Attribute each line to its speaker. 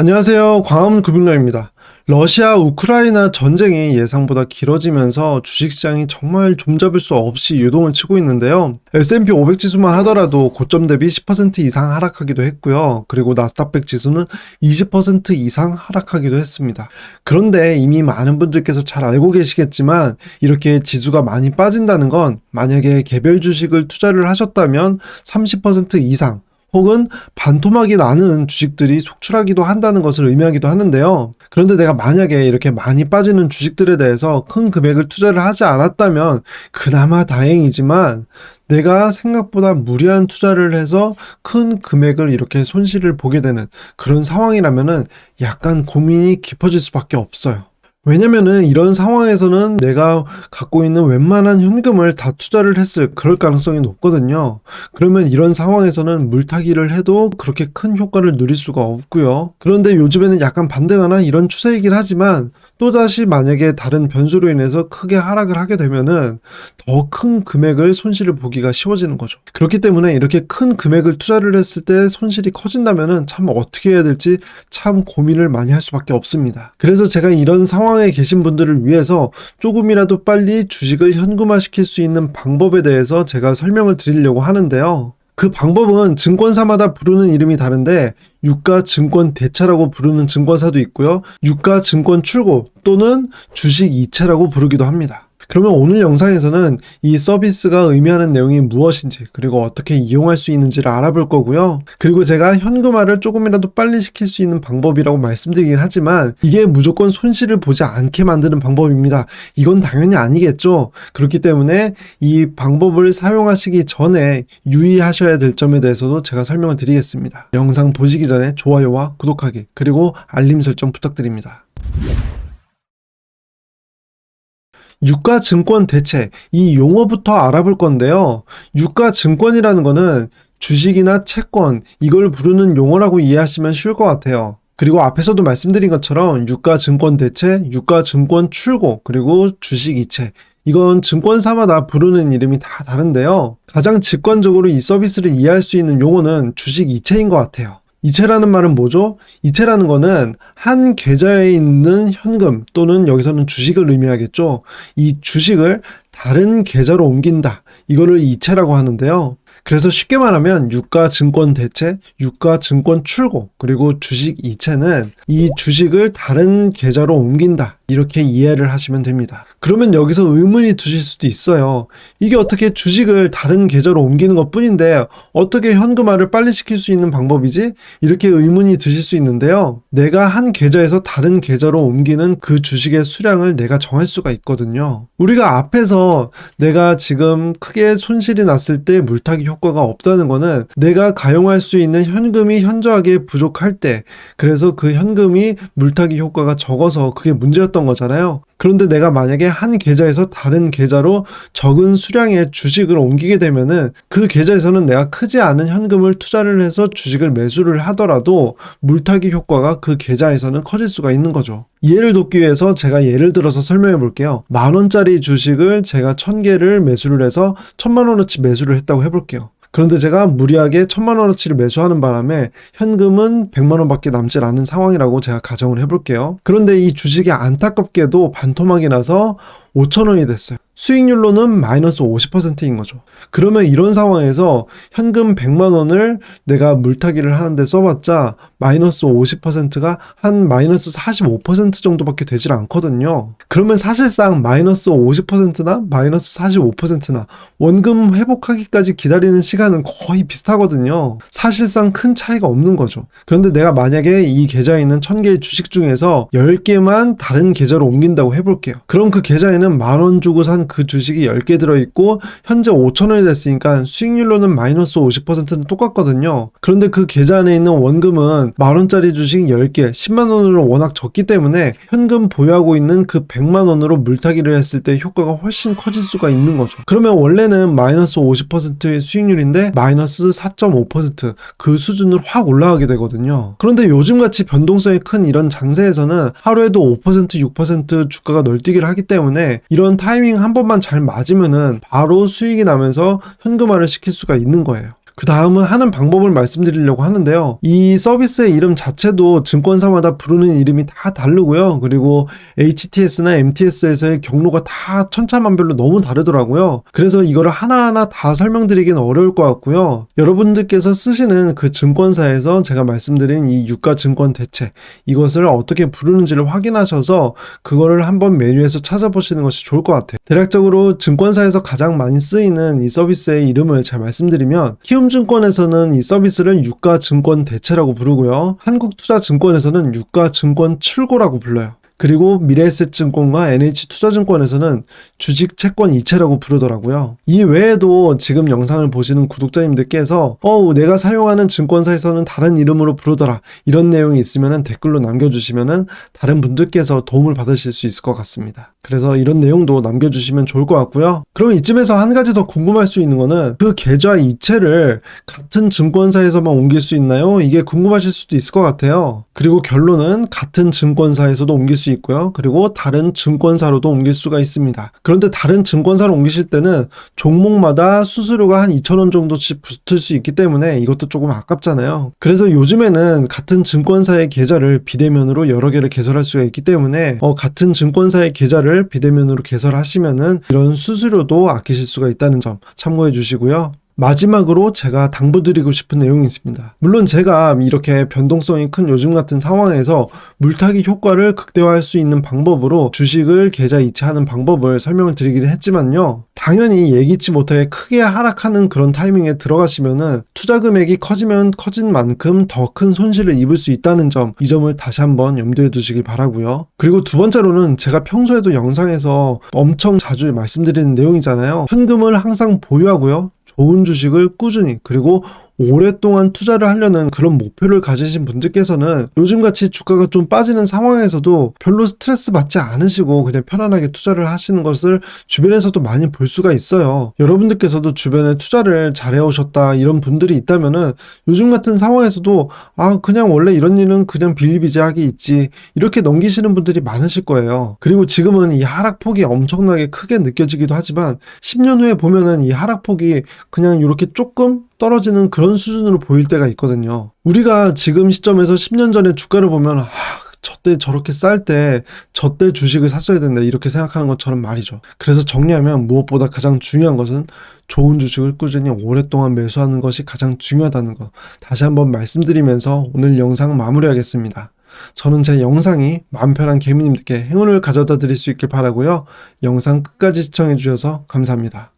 Speaker 1: 안녕하세요. 광화문 금융라입니다. 러시아 우크라이나 전쟁이 예상보다 길어지면서 주식시장이 정말 좀잡을 수 없이 유동을 치고 있는데요. S&P 500 지수만 하더라도 고점 대비 10% 이상 하락하기도 했고요. 그리고 나스닥 100 지수는 20% 이상 하락하기도 했습니다. 그런데 이미 많은 분들께서 잘 알고 계시겠지만 이렇게 지수가 많이 빠진다는 건 만약에 개별 주식을 투자를 하셨다면 30% 이상 혹은 반토막이 나는 주식들이 속출하기도 한다는 것을 의미하기도 하는데요. 그런데 내가 만약에 이렇게 많이 빠지는 주식들에 대해서 큰 금액을 투자를 하지 않았다면 그나마 다행이지만 내가 생각보다 무리한 투자를 해서 큰 금액을 이렇게 손실을 보게 되는 그런 상황이라면은 약간 고민이 깊어질 수밖에 없어요. 왜냐면은 이런 상황에서는 내가 갖고 있는 웬만한 현금을 다 투자를 했을 그럴 가능성이 높거든요. 그러면 이런 상황에서는 물타기를 해도 그렇게 큰 효과를 누릴 수가 없고요. 그런데 요즘에는 약간 반등하나 이런 추세이긴 하지만 또다시 만약에 다른 변수로 인해서 크게 하락을 하게 되면은 더 큰 금액을 손실을 보기가 쉬워지는 거죠. 그렇기 때문에 이렇게 큰 금액을 투자를 했을 때 손실이 커진다면은 참 어떻게 해야 될지 참 고민을 많이 할 수밖에 없습니다. 그래서 제가 이런 상황에 계신 분들을 위해서 조금이라도 빨리 주식을 현금화 시킬 수 있는 방법에 대해서 제가 설명을 드리려고 하는데요. 그 방법은 증권사마다 부르는 이름이 다른데 유가 증권 대차라고 부르는 증권사도 있고요. 유가 증권 출고 또는 주식 이체라고 부르기도 합니다. 그러면 오늘 영상에서는 이 서비스가 의미하는 내용이 무엇인지 그리고 어떻게 이용할 수 있는지를 알아볼 거고요. 그리고 제가 현금화를 조금이라도 빨리 시킬 수 있는 방법이라고 말씀드리긴 하지만 이게 무조건 손실을 보지 않게 만드는 방법입니다. 이건 당연히 아니겠죠. 그렇기 때문에 이 방법을 사용하시기 전에 유의하셔야 될 점에 대해서도 제가 설명을 드리겠습니다. 영상 보시기 전에 좋아요와 구독하기 그리고 알림 설정 부탁드립니다. 유가 증권 대체 이 용어부터 알아볼 건데요. 유가 증권이라는 거는 주식이나 채권 이걸 부르는 용어라고 이해하시면 쉬울 것 같아요. 그리고 앞에서도 말씀드린 것처럼 유가 증권 대체, 유가 증권 출고, 그리고 주식 이체. 이건 증권사마다 부르는 이름이 다 다른데요. 가장 직관적으로 이 서비스를 이해할 수 있는 용어는 주식 이체인 것 같아요. 이체라는 말은 뭐죠? 이체라는 거는 한 계좌에 있는 현금 또는 여기서는 주식을 의미하겠죠. 이 주식을 다른 계좌로 옮긴다. 이거를 이체라고 하는데요. 그래서 쉽게 말하면 유가 증권 대체, 유가 증권 출고, 그리고 주식 이체는 이 주식을 다른 계좌로 옮긴다. 이렇게 이해를 하시면 됩니다. 그러면 여기서 의문이 드실 수도 있어요. 이게 어떻게 주식을 다른 계좌로 옮기는 것 뿐인데 어떻게 현금화를 빨리 시킬 수 있는 방법이지? 이렇게 의문이 드실 수 있는데요. 내가 한 계좌에서 다른 계좌로 옮기는 그 주식의 수량을 내가 정할 수가 있거든요. 우리가 앞에서 내가 지금 크게 손실이 났을 때 물타기 효과가 없다는 거는 내가 가용할 수 있는 현금이 현저하게 부족할 때 그래서 그 현금이 물타기 효과가 적어서 그게 문제였던 거잖아요. 그런데 내가 만약에 한 계좌에서 다른 계좌로 적은 수량의 주식을 옮기게 되면은 그 계좌에서는 내가 크지 않은 현금을 투자를 해서 주식을 매수를 하더라도 물타기 효과가 그 계좌에서는 커질 수가 있는 거죠. 이해를 돕기 위해서 제가 예를 들어서 설명해 볼게요. 만 원짜리 주식을 제가 천 개를 매수를 해서 천만 원어치 매수를 했다고 해볼게요. 그런데 제가 무리하게 천만 원어치를 매수하는 바람에 현금은 백만 원밖에 남질 않은 상황이라고 제가 가정을 해볼게요. 그런데 이 주식이 안타깝게도 반토막이 나서 5천 원이 됐어요. 수익률로는 마이너스 50%인 거죠. 그러면 이런 상황에서 현금 100만 원을 내가 물타기를 하는데 써봤자 마이너스 50%가 한 마이너스 45% 정도밖에 되질 않거든요. 그러면 사실상 마이너스 50%나 마이너스 45%나 원금 회복하기까지 기다리는 시간은 거의 비슷하거든요. 사실상 큰 차이가 없는 거죠. 그런데 내가 만약에 이 계좌에 있는 1000개의 주식 중에서 10개만 다른 계좌로 옮긴다고 해볼게요. 그럼 그 계좌에는 만 원 주고 산그 주식이 10개 들어있고 현재 5천원이 됐으니까 수익률로는 마이너스 50%는 똑같거든요. 그런데 그 계좌 안에 있는 원금은 만원짜리 주식 10개, 10만원으로 워낙 적기 때문에 현금 보유하고 있는 그 100만원으로 물타기를 했을 때 효과가 훨씬 커질 수가 있는 거죠. 그러면 원래는 마이너스 50%의 수익률인데 마이너스 4.5%그 수준으로 확 올라가게 되거든요. 그런데 요즘같이 변동성이 큰 이런 장세에서는 하루에도 5% 6% 주가가 널뛰기를 하기 때문에 이런 타이밍 한번 만 잘 맞으면은 바로 수익이 나면서 현금화를 시킬 수가 있는 거예요. 그 다음은 하는 방법을 말씀드리려고 하는데요. 이 서비스의 이름 자체도 증권사마다 부르는 이름이 다 다르고요. 그리고 HTS나 MTS에서의 경로가 다 천차만별로 너무 다르더라고요. 그래서 이거를 하나하나 다 설명드리기는 어려울 것 같고요. 여러분들께서 쓰시는 그 증권사에서 제가 말씀드린 이 유가 증권 대체 이것을 어떻게 부르는지를 확인하셔서 그거를 한번 메뉴에서 찾아보시는 것이 좋을 것 같아요. 대략적으로 증권사에서 가장 많이 쓰이는 이 서비스의 이름을 잘 말씀드리면 키움 증권에서는 이 서비스를 유가증권 대체라고 부르고요. 한국투자증권에서는 유가증권 출고라고 불러요. 그리고 미래에셋증권과 NH투자증권에서는 주식 채권 이체라고 부르더라고요. 이 외에도 지금 영상을 보시는 구독자님들께서 어우 내가 사용하는 증권사에서는 다른 이름으로 부르더라 이런 내용이 있으면 댓글로 남겨주시면 다른 분들께서 도움을 받으실 수 있을 것 같습니다. 그래서 이런 내용도 남겨주시면 좋을 것 같고요. 그럼 이쯤에서 한 가지 더 궁금할 수 있는 거는 그 계좌 이체를 같은 증권사에서만 옮길 수 있나요? 이게 궁금하실 수도 있을 것 같아요. 그리고 결론은 같은 증권사에서도 옮길 수 있고요. 그리고 다른 증권사로도 옮길 수가 있습니다. 그런데 다른 증권사로 옮기실 때는 종목마다 수수료가 한 2,000원 정도씩 붙을 수 있기 때문에 이것도 조금 아깝잖아요. 그래서 요즘에는 같은 증권사의 계좌를 비대면으로 여러 개를 개설할 수가 있기 때문에 어, 같은 증권사의 계좌를 비대면으로 개설하시면은 이런 수수료도 아끼실 수가 있다는 점 참고해 주시고요. 마지막으로 제가 당부드리고 싶은 내용이 있습니다. 물론 제가 이렇게 변동성이 큰 요즘 같은 상황에서 물타기 효과를 극대화할 수 있는 방법으로 주식을 계좌 이체하는 방법을 설명을 드리긴 했지만요. 당연히 예기치 못하게 크게 하락하는 그런 타이밍에 들어가시면은 투자 금액이 커지면 커진 만큼 더 큰 손실을 입을 수 있다는 점, 이 점을 다시 한번 염두에 두시길 바라고요. 그리고 두 번째로는 제가 평소에도 영상에서 엄청 자주 말씀드리는 내용이잖아요. 현금을 항상 보유하고요. 좋은 주식을 꾸준히 그리고 오랫동안 투자를 하려는 그런 목표를 가지신 분들께서는 요즘같이 주가가 좀 빠지는 상황에서도 별로 스트레스 받지 않으시고 그냥 편안하게 투자를 하시는 것을 주변에서도 많이 볼 수가 있어요. 여러분들께서도 주변에 투자를 잘해오셨다 이런 분들이 있다면은 요즘 같은 상황에서도 아 그냥 원래 이런 일은 그냥 빌리비지하게 있지 이렇게 넘기시는 분들이 많으실 거예요. 그리고 지금은 이 하락폭이 엄청나게 크게 느껴지기도 하지만 10년 후에 보면은 이 하락폭이 그냥 이렇게 조금 떨어지는 그런 수준으로 보일 때가 있거든요. 우리가 지금 시점에서 10년 전에 주가를 보면 아, 저때 저렇게 쌀 때 저때 주식을 샀어야 된다 이렇게 생각하는 것처럼 말이죠. 그래서 정리하면 무엇보다 가장 중요한 것은 좋은 주식을 꾸준히 오랫동안 매수하는 것이 가장 중요하다는 것 다시 한번 말씀드리면서 오늘 영상 마무리하겠습니다. 저는 제 영상이 마음 편한 개미님들께 행운을 가져다 드릴 수 있길 바라고요. 영상 끝까지 시청해 주셔서 감사합니다.